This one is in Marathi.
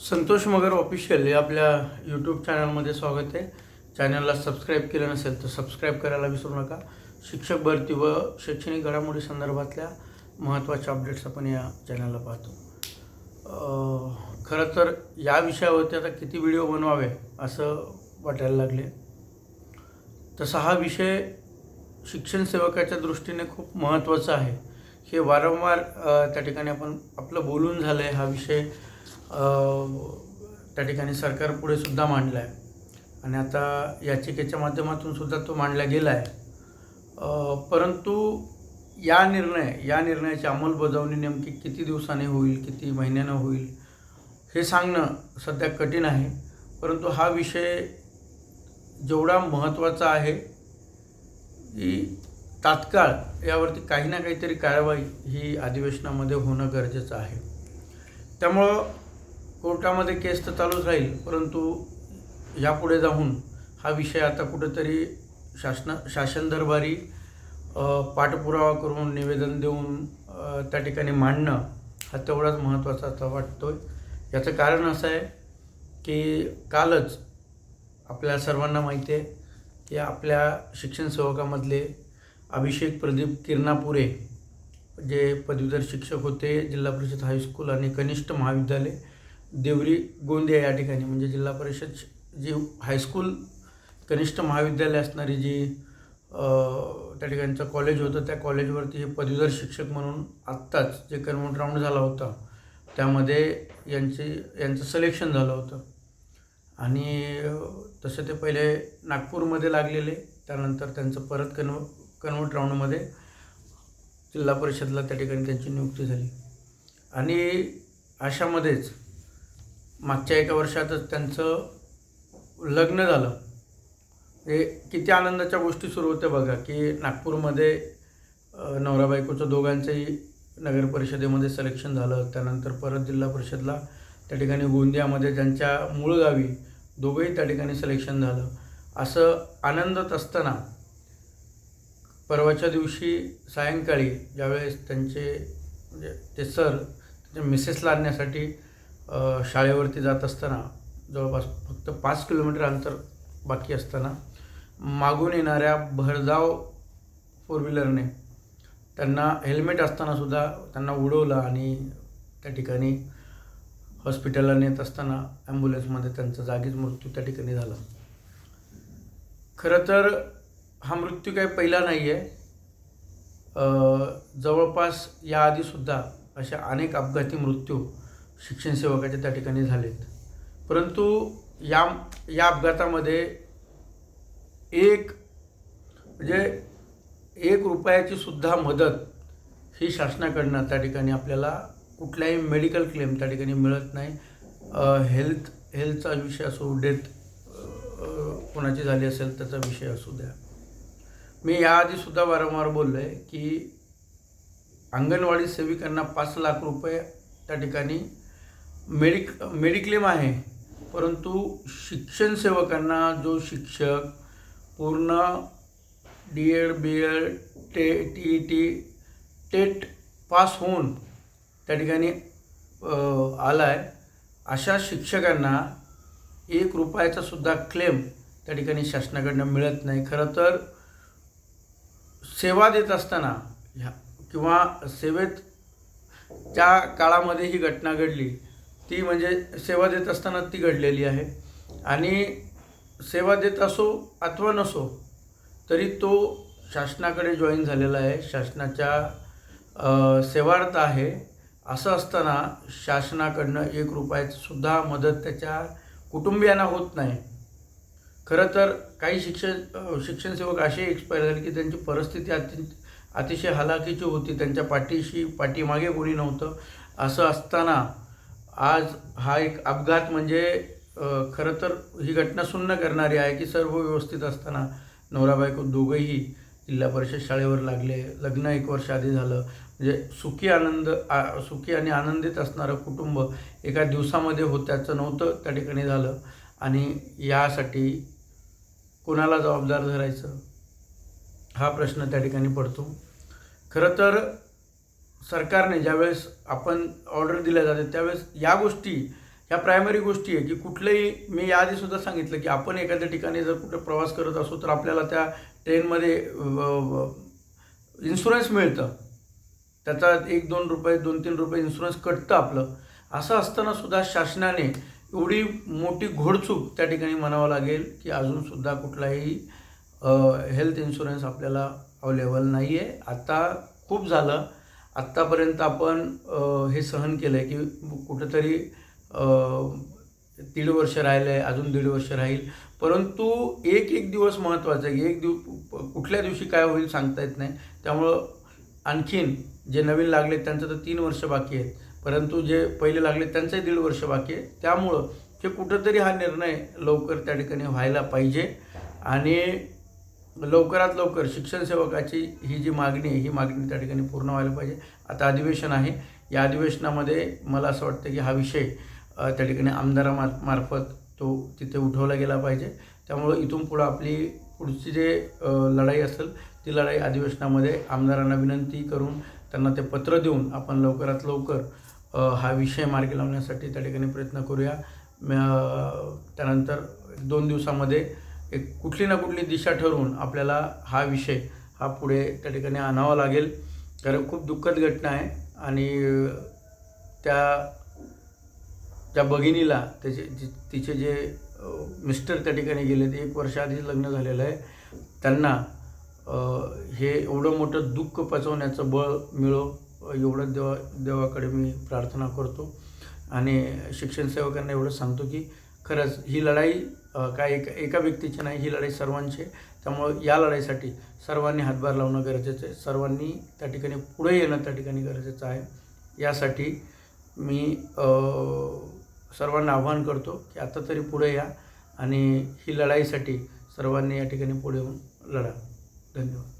संतोष मगर ऑफिशियल हे आपल्या यूट्यूब चॅनलमध्ये स्वागत आहे. चॅनलला सबस्क्राईब केलं नसेल तर सबस्क्राईब करायला विसरू नका. शिक्षक भरती व शैक्षणिक घडामोडी संदर्भातल्या महत्त्वाच्या अपडेट्स आपण या चॅनलला पाहतो. खरं तर या विषयावरती आता किती व्हिडिओ बनवावे असं वाटायला लागले. तसा हा विषय शिक्षण सेवकाच्या दृष्टीने खूप महत्त्वाचा आहे. हे वारंवार त्या ठिकाणी आपण आपलं बोलून झालं आहे हा विषय. त्या ठिकाणी सरकार पुढे सुद्धा मांडला आहे आणि आता याचिकेच्या माध्यमातून सुद्धा तो मांडला गेला आहे परंतु या निर्णय या निर्णयाची अंमलबजावणी नेमकी किती दिवसाने होईल किती महिन्यानं होईल हे सांगणं सध्या कठीण आहे. परंतु हा विषय जेवढा महत्त्वाचा आहे की तात्काळ यावरती काही ना काहीतरी कारवाई ही अधिवेशनामध्ये होणं गरजेचं आहे. त्यामुळं कोर्टामध्ये केस तर चालूच राहील परंतु यापुढे जाऊन हा विषय आता कुठेतरी शासना शासन दरबारी पाठपुरावा करून निवेदन देऊन त्या ठिकाणी मांडणं हा तेवढाच महत्त्वाचा वाटतो आहे याचं कारण असं आहे की कालच आपल्या सर्वांना माहिती आहे की आपल्या शिक्षण सेवकामधले अभिषेक प्रदीप किरणापुरे जे पदवीधर शिक्षक होते जिल्हा परिषद हायस्कूल आणि कनिष्ठ महाविद्यालय देवरी गोंदिया या ठिकाणी म्हणजे जिल्हा परिषद जी हायस्कूल कनिष्ठ महाविद्यालय असणारी जी त्या ठिकाणचं कॉलेज होतं त्या कॉलेजवरती हे पदवीधर शिक्षक म्हणून आत्ताच जे कन्वर्ट राऊंड झाला होता त्यामध्ये यांचे यांचं सिलेक्शन झालं होतं. आणि तसं तसे ते पहिले नागपूरमध्ये लागलेले त्यानंतर त्यांचं परत कन्व कन्वर्ट राऊंडमध्ये जिल्हा परिषदला त्या ठिकाणी त्यांची नियुक्ती झाली. आणि अशामध्येच मागच्या एका वर्षातच त्यांचं लग्न झालं. हे किती आनंदाच्या गोष्टी सुरू होत्या बघा की नागपूरमध्ये नवरा बायकोचं दोघांचंही नगर परिषदेमध्ये सिलेक्शन झालं. त्यानंतर परत जिल्हा परिषदला त्या ठिकाणी गोंदियामध्ये ज्यांच्या मूळ गावी दोघंही त्या ठिकाणी सिलेक्शन झालं. असं आनंदात असताना परवाच्या दिवशी सायंकाळी ज्यावेळेस त्यांचे म्हणजे ते सर त्यांच्या मिसेसला आणण्यासाठी शाळेवरती जात असताना जवळपास फक्त पाच किलोमीटर अंतर बाकी असताना मागून येणाऱ्या भरधाव फोर व्हीलरने त्यांना हेल्मेट असतानासुद्धा त्यांना उडवलं आणि त्या ठिकाणी हॉस्पिटलला नेत असताना ॲम्ब्युलन्समध्ये त्यांचा जागीच मृत्यू त्या ठिकाणी झाला. खरं तर हा मृत्यू काही पहिला नाही आहे जवळपास याआधीसुद्धा अशा अनेक अपघाती मृत्यू शिक्षण सेवकाचे त्या ठिकाणी झालेत. परंतु या या अपघातामध्ये एक म्हणजे एक रुपयाची सुद्धा मदत ही शासनाकडनं त्या ठिकाणी आपल्याला कुठल्याही मेडिकल क्लेम त्या ठिकाणी मिळत नाही. हेल्थ हेल्थचा विषय असो डेथ कोणाची झाली असेल त्याचा विषय असू द्या. मी याआधीसुद्धा वारंवार बोललो आहे की अंगणवाडी सेविकांना पाच लाख रुपये त्या ठिकाणी मेडिक मेडिक्लेम आहे. परंतु शिक्षण सेवकांना जो शिक्षक पूर्ण डी एड बी एड टे T E T TET pass होऊन त्या ठिकाणी आला आहे अशा शिक्षकांना एक रुपयाचा सुद्धा क्लेम त्या ठिकाणी शासनाकडनं मिळत नाही. खरं तर सेवा देत असताना ह्या किंवा सेवेत त्या काळामध्ये ही घटना घडली ती म्हणजे सेवा देत असताना ती घडलेली आहे. आणि सेवा देत असो अथवा नसो तरी तो शासनाकडे जॉईन झालेला आहे. शासनाच्या सेवार्थ आहे. असं असताना शासनाकडनं एक रुपयाची सुद्धा मदत त्याच्या कुटुंबियांना होत नाही. खरं तर काही शिक्षण शिक्षणसेवक शिक्षण सेवक असे एक्सपायर झाले की त्यांची परिस्थिती अति अतिशय हलाखीची होती. त्यांच्या पाठीशी पाठीमागे कोणी नव्हतं. असं असताना आज हा एक अपघात म्हणजे खरं तर ही घटना सुन्न करणारी आहे की सर्व व्यवस्थित असताना नवरा बायको दोघंही जिल्हा परिषद शाळेवर लागले. लग्न एक वर्ष आधी झालं. म्हणजे सुखी आनंद आ सुखी आणि आनंदित असणारं कुटुंब एका दिवसामध्ये होत्याचं नव्हतं त्या ठिकाणी झालं. आणि यासाठी कोणाला जबाबदार धरायचं? हा प्रश्न त्या ठिकाणी पडतो. खरं तर सरकारने ज्यावेळेस आपण ऑर्डर दिल्या जाते त्यावेळेस या गोष्टी ह्या प्रायमरी गोष्टी आहे की कुठलंही मी याआधीसुद्धा सांगितलं की आपण एखाद्या ठिकाणी जर कुठे प्रवास करत असू तर आपल्याला त्या ट्रेनमध्ये इन्शुरन्स मिळतं. त्याचा एक दोन रुपये दोन तीन रुपये इन्शुरन्स कटतं आपलं. असं असतानासुद्धा शासनाने एवढी मोठी घोडचूक त्या ठिकाणी म्हणावं लागेल की अजूनसुद्धा कुठलाही हेल्थ इन्शुरन्स आपल्याला अवेलेबल नाही आहे आता खूप झालं. आत्तापर्यंत आपण हे सहन केलं आहे की कुठंतरी दीड वर्ष राहिलं आहे अजून दीड वर्ष राहील. परंतु एक एक दिवस महत्त्वाचा आहे. की एक दिव कुठल्या दिवशी काय होईल सांगता येत नाही. त्यामुळं आणखीन जे नवीन लागले त्यांचं तर तीन वर्ष बाकी आहेत. परंतु जे पहिले लागले त्यांचंही दीड वर्ष बाकी आहे. त्यामुळं ते कुठंतरी हा निर्णय लवकर त्या ठिकाणी व्हायला पाहिजे. आणि लवकरात लवकर शिक्षण सेवकाची ही जी मागणी आहे ही मागणी त्या ठिकाणी पूर्ण व्हायला पाहिजे. आता अधिवेशन आहे. या अधिवेशनामध्ये मला असं वाटतं की हा विषय त्या ठिकाणी आमदारामार्फत मार्फत तो तिथे उठवला गेला पाहिजे. त्यामुळं इथून पुढं आपली पुढची जे लढाई असेल ती लढाई अधिवेशनामध्ये आमदारांना विनंती करून त्यांना ते पत्र देऊन आपण लवकरात लवकर हा विषय मार्गी लावण्यासाठी त्या ठिकाणी प्रयत्न करूया. त्यानंतर दोन दिवसामध्ये एक कुठली ना कुठली दिशा ठरवून आपल्याला हा विषय हा पुढे त्या ठिकाणी आणावा लागेल. कारण खूप दुःखद घटना आहे आणि त्या त्या भगिनीला त्याचे तिचे जे मिस्टर त्या ठिकाणी गेले ते एक वर्षाआधीच लग्न झालेलं आहे. त्यांना हे एवढं मोठं दुःख पचवण्याचं बळ मिळो एवढं देवा देवाकडे मी प्रार्थना करतो. आणि शिक्षण सेवकांना एवढं सांगतो की खरंच ही लढाई काय एका एका व्यक्तीची नाही ही लढाई सर्वांची आहे. त्यामुळं या लढाईसाठी सर्वांनी हातभार लावणं गरजेचं आहे. सर्वांनी त्या ठिकाणी पुढे येणं त्या ठिकाणी गरजेचं आहे. यासाठी मी सर्वांना आव्हान करतो की आता तरी पुढे या आणि ही लढाईसाठी सर्वांनी या ठिकाणी पुढे येऊन लढा. धन्यवाद.